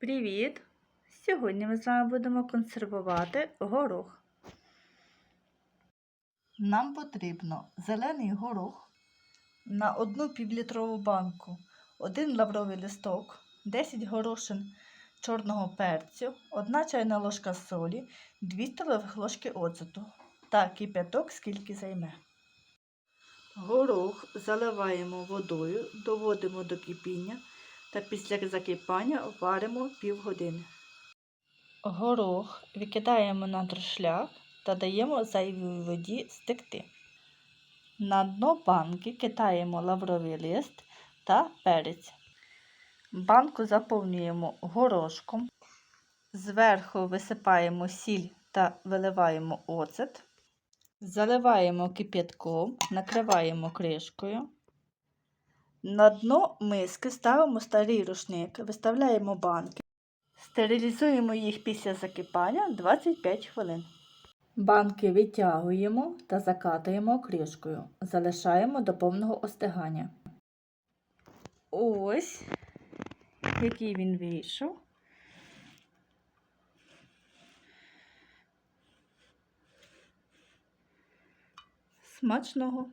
Привіт! Сьогодні ми з вами будемо консервувати горох. Нам потрібно зелений горох на одну півлітрову банку, один лавровий листок, 10 горошин чорного перцю, 1 чайна ложка солі, 2 столових ложки оцету та кипяток, скільки займе. Горох заливаємо водою, доводимо до кипіння та після закипання варимо півгодини. Горох викидаємо на дрошлях та даємо зайвій воді стекти. На дно банки кидаємо лавровий лист та перець. Банку заповнюємо горошком, зверху висипаємо сіль та виливаємо оцет. Заливаємо кип'ятком, накриваємо кришкою. На дно миски ставимо старий рушник, виставляємо банки. Стерилізуємо їх після закипання 25 хвилин. Банки витягуємо та закатуємо кришкою. Залишаємо до повного остигання. Ось який він вийшов. Смачного!